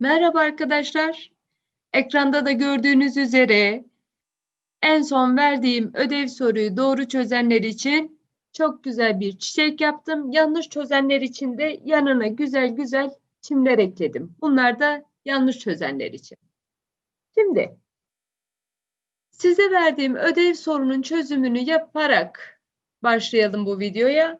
Merhaba arkadaşlar. Ekranda da gördüğünüz üzere en son verdiğim ödev soruyu doğru çözenler için çok güzel bir çiçek yaptım. Yanlış çözenler için de yanına güzel güzel çimler ekledim. Bunlar da yanlış çözenler için. Şimdi size verdiğim ödev sorunun çözümünü yaparak başlayalım bu videoya.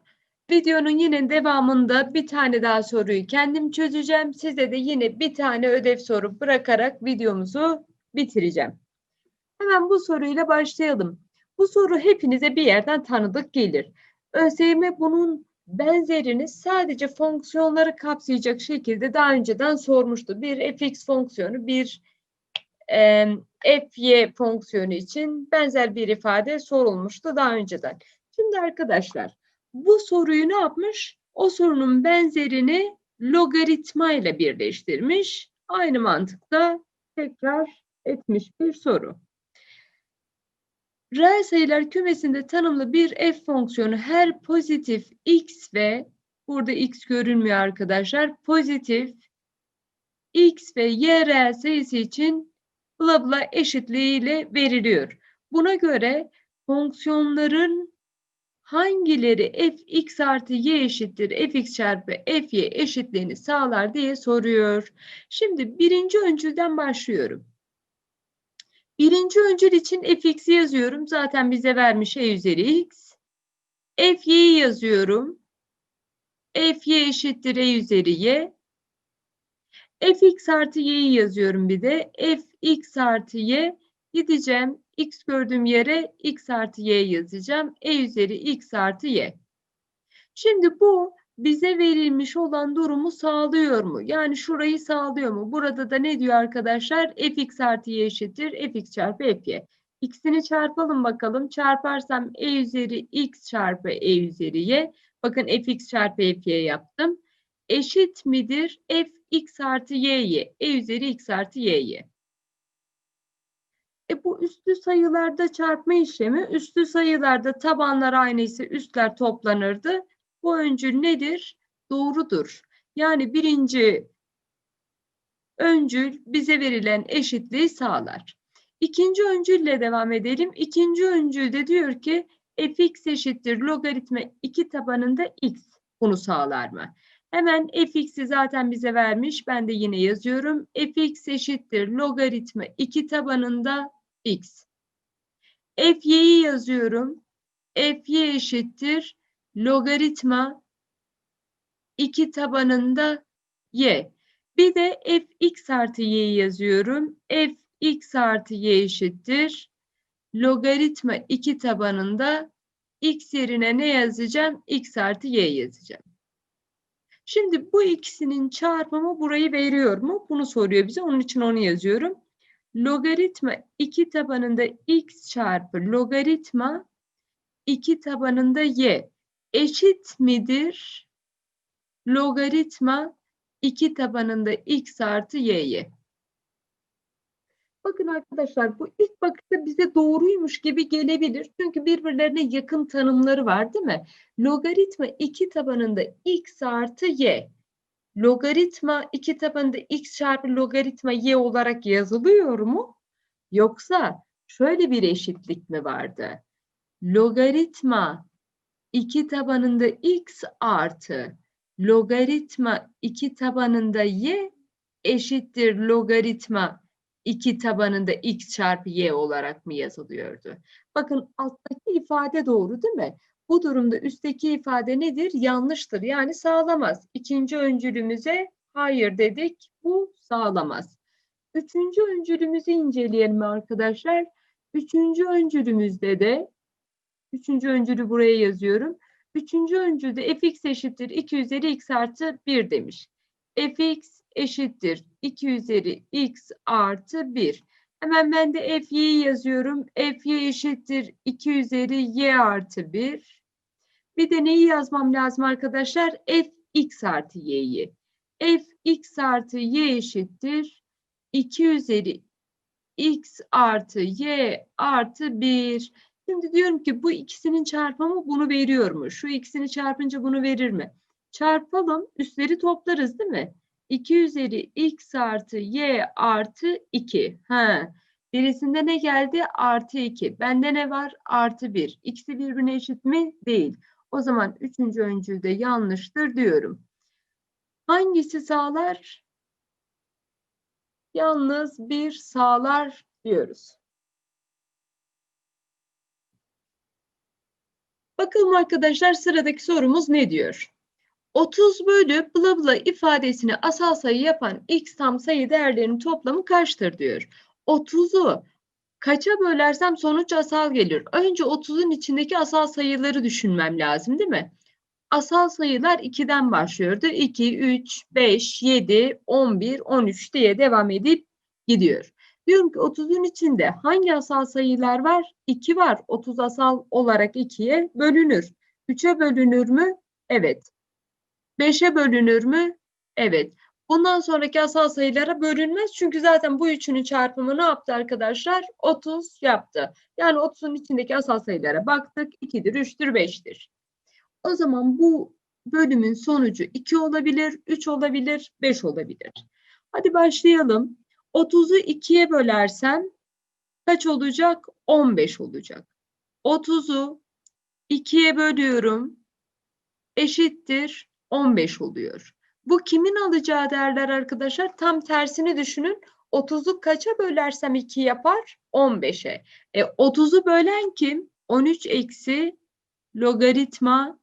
Videonun yine devamında bir tane daha soruyu kendim çözeceğim. Size de yine bir tane ödev soru bırakarak videomuzu bitireceğim. Hemen bu soruyla başlayalım. Bu soru hepinize bir yerden tanıdık gelir. ÖSYM bunun benzerini sadece fonksiyonları kapsayacak şekilde daha önceden sormuştu. Bir fx fonksiyonu, bir e, fy fonksiyonu için benzer bir ifade sorulmuştu daha önceden. Şimdi arkadaşlar bu soruyu ne yapmış? O sorunun benzerini logaritma ile birleştirmiş. Aynı mantıkta tekrar etmiş bir soru. Reel sayılar kümesinde tanımlı bir f fonksiyonu her pozitif x ve burada x görünmüyor arkadaşlar. Pozitif x ve y reel sayısı için bla bla eşitliği ile veriliyor. Buna göre fonksiyonların hangileri fx artı y eşittir fx çarpı fy eşitliğini sağlar diye soruyor. Şimdi birinci öncülden başlıyorum. Birinci öncül için fx'i yazıyorum. Zaten bize vermiş e üzeri x. fy'yi yazıyorum. fy eşittir e üzeri y. fx artı y'yi yazıyorum bir de. fx artı y gideceğim x gördüğüm yere x artı y yazacağım. E üzeri x artı y. Şimdi bu bize verilmiş olan durumu sağlıyor mu? Yani şurayı sağlıyor mu? Burada da ne diyor arkadaşlar? fx artı y eşittir fx çarpı fy. X'ini çarpalım bakalım. Çarparsam e üzeri x çarpı e üzeri y. Bakın fx çarpı fy yaptım. Eşit midir? fx artı y'ye. E üzeri x artı y'ye. E bu üslü sayılarda çarpma işlemi, üslü sayılarda tabanlar aynı ise üstler toplanırdı. Bu öncül nedir? Doğrudur. Yani birinci öncül bize verilen eşitliği sağlar. İkinci öncülle devam edelim. İkinci öncülde diyor ki fx eşittir logaritma 2 tabanında x. Bunu sağlar mı? Hemen fx'i zaten bize vermiş. Ben de yine yazıyorum. fx eşittir logaritma 2 tabanında x. fy'yi yazıyorum. fy eşittir logaritma 2 tabanında y. Bir de fx artı y'yi yazıyorum. fx artı y eşittir logaritma 2 tabanında x yerine ne yazacağım? x artı y yazacağım. Şimdi bu ikisinin çarpımı burayı veriyor mu? Bunu soruyor bize. Onun için onu yazıyorum logaritma 2 tabanında x çarpı logaritma 2 tabanında y eşit midir? Logaritma 2 tabanında x artı y'ye. Bakın arkadaşlar bu ilk bakışta bize doğruymuş gibi gelebilir. Çünkü birbirlerine yakın tanımları var değil mi? Logaritma 2 tabanında x artı y logaritma iki tabanında x çarpı logaritma y olarak yazılıyor mu? Yoksa şöyle bir eşitlik mi vardı? Logaritma iki tabanında x artı logaritma iki tabanında y eşittir logaritma iki tabanında x çarpı y olarak mı yazılıyordu? Bakın alttaki ifade doğru değil mi? Bu durumda üstteki ifade nedir? Yanlıştır. Yani sağlamaz. İkinci öncülümüze hayır dedik. Bu sağlamaz. Üçüncü öncülümüzü inceleyelim arkadaşlar. Üçüncü öncülümüzde de üçüncü öncülü buraya yazıyorum. Üçüncü öncülde fx eşittir 2 üzeri x artı 1 demiş. fx eşittir 2 üzeri x artı 1. Hemen ben de fy'yi yazıyorum. fy eşittir 2 üzeri y artı 1. Bir de neyi yazmam lazım arkadaşlar? f x artı y'yi. f x artı y eşittir. 2 üzeri x artı y artı 1. Şimdi diyorum ki bu ikisinin çarpımı bunu veriyor mu? Şu ikisini çarpınca bunu verir mi? Çarpalım. Üstleri toplarız değil mi? 2 üzeri x artı y artı 2. Ha. Birisinde ne geldi? Artı 2. Bende ne var? Artı 1. İkisi birbirine eşit mi? Değil. O zaman üçüncü öncül de yanlıştır diyorum. Hangisi sağlar? Yalnız bir sağlar diyoruz. Bakalım arkadaşlar sıradaki sorumuz ne diyor? 30 bölü bla bla ifadesini asal sayı yapan x tam sayı değerlerinin toplamı kaçtır diyor. 30'u kaça bölersem sonuç asal gelir. Önce 30'un içindeki asal sayıları düşünmem lazım değil mi? Asal sayılar 2'den başlıyordu. 2, 3, 5, 7, 11, 13 diye devam edip gidiyor. Diyorum ki 30'un içinde hangi asal sayılar var? 2 var. 30 asal olarak 2'ye bölünür. 3'e bölünür mü? Evet. 5'e bölünür mü? Evet. Bundan sonraki asal sayılara bölünmez. Çünkü zaten bu üçünün çarpımı ne yaptı arkadaşlar? 30 yaptı. Yani 30'un içindeki asal sayılara baktık. 2'dir, 3'tür, 5'tir. O zaman bu bölümün sonucu 2 olabilir, 3 olabilir, 5 olabilir. Hadi başlayalım. 30'u 2'ye bölersem kaç olacak? 15 olacak. 30'u 2'ye bölüyorum. Eşittir 15 oluyor. Bu kimin alacağı değerler arkadaşlar? Tam tersini düşünün. 30'u kaça bölersem 2 yapar? 15'e. E, 30'u bölen kim? 13 eksi logaritma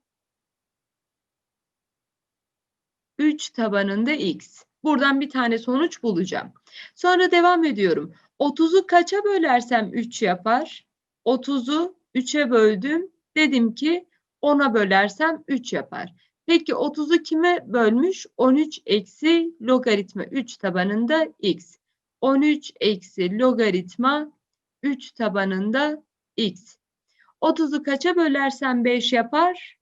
3 tabanında x. Buradan bir tane sonuç bulacağım. Sonra devam ediyorum. 30'u kaça bölersem 3 yapar? 30'u 3'e böldüm. Dedim ki 10'a bölersem 3 yapar. Peki 30'u kime bölmüş? 13 eksi logaritma 3 tabanında x. 13 eksi logaritma 3 tabanında x. 30'u kaça bölersem 5 yapar?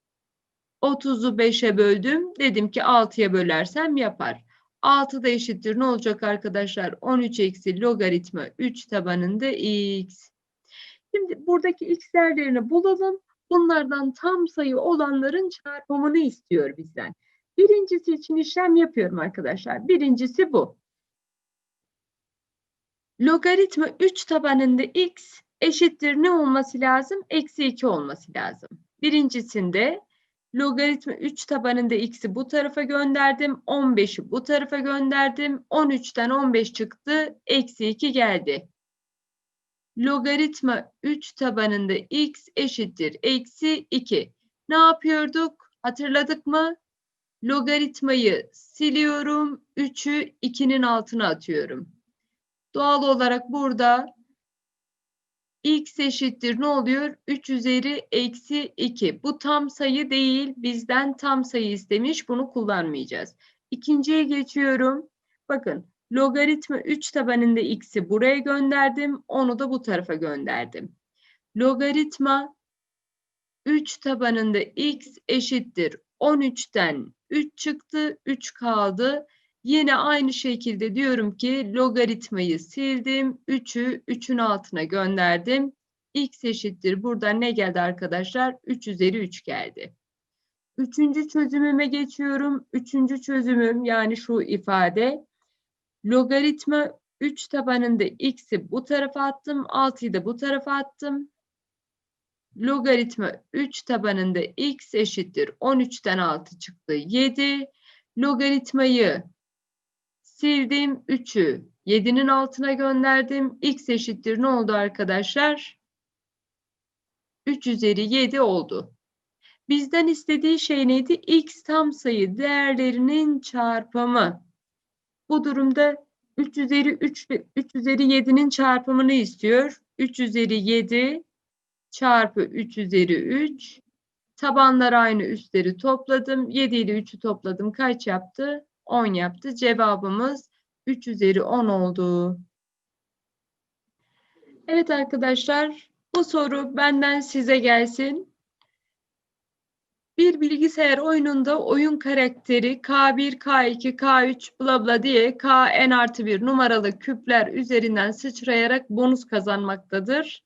30'u 5'e böldüm. Dedim ki 6'ya bölersem yapar. 6 da eşittir. Ne olacak arkadaşlar? 13 eksi logaritma 3 tabanında x. Şimdi buradaki x değerlerini bulalım. Bunlardan tam sayı olanların çarpımını istiyor bizden. Birincisi için işlem yapıyorum arkadaşlar. Birincisi bu. Logaritma 3 tabanında x eşittir ne olması lazım? Eksi 2 olması lazım. Birincisinde logaritma 3 tabanında x'i bu tarafa gönderdim. 15'i bu tarafa gönderdim. 13'ten 15 çıktı. Eksi 2 geldi. Logaritma 3 tabanında x eşittir. Eksi 2. Ne yapıyorduk? Hatırladık mı? Logaritmayı siliyorum. 3'ü 2'nin altına atıyorum. Doğal olarak burada x eşittir ne oluyor? 3 üzeri eksi 2. Bu tam sayı değil. Bizden tam sayı istemiş. Bunu kullanmayacağız. İkinciye geçiyorum. Bakın logaritma 3 tabanında x'i buraya gönderdim. Onu da bu tarafa gönderdim. Logaritma 3 tabanında x eşittir. 13'ten 3 çıktı. 3 kaldı. Yine aynı şekilde diyorum ki logaritmayı sildim. 3'ü 3'ün altına gönderdim. x eşittir. Burada ne geldi arkadaşlar? 3 üzeri 3 geldi. Üçüncü çözümüme geçiyorum. Üçüncü çözümüm yani şu ifade. Logaritma 3 tabanında x'i bu tarafa attım. 6'yı da bu tarafa attım. Logaritma 3 tabanında x eşittir. 13'ten 6 çıktı. 7. Logaritmayı Sildim 3'ü 7'nin altına gönderdim. X eşittir ne oldu arkadaşlar? 3 üzeri 7 oldu. Bizden istediği şey neydi? X tam sayı değerlerinin çarpımı. Bu durumda 3 üzeri 3, 3 üzeri 7'nin çarpımını istiyor. 3 üzeri 7 çarpı 3 üzeri 3. Tabanlar aynı üstleri topladım. 7 ile 3'ü topladım. Kaç yaptı? 10 yaptı. Cevabımız 3 üzeri 10 oldu. Evet arkadaşlar bu soru benden size gelsin. Bir bilgisayar oyununda oyun karakteri K1, K2, K3 bla bla diye K n artı 1 numaralı küpler üzerinden sıçrayarak bonus kazanmaktadır.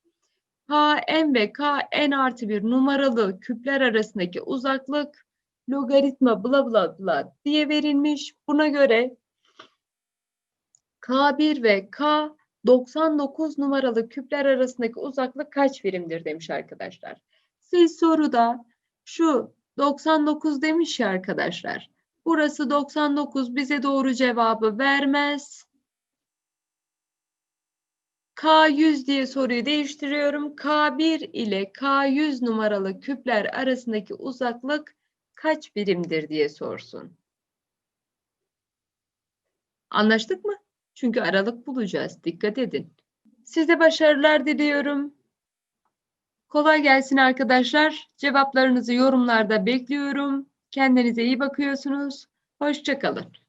K n ve K n artı 1 numaralı küpler arasındaki uzaklık logaritma bla bla bla diye verilmiş. Buna göre K1 ve K 99 numaralı küpler arasındaki uzaklık kaç birimdir demiş arkadaşlar. Siz soruda şu 99 demiş ya arkadaşlar. Burası 99 bize doğru cevabı vermez. K100 diye soruyu değiştiriyorum. K1 ile K100 numaralı küpler arasındaki uzaklık kaç birimdir diye sorsun. Anlaştık mı? Çünkü aralık bulacağız. Dikkat edin. Size başarılar diliyorum. Kolay gelsin arkadaşlar. Cevaplarınızı yorumlarda bekliyorum. Kendinize iyi bakıyorsunuz. Hoşça kalın.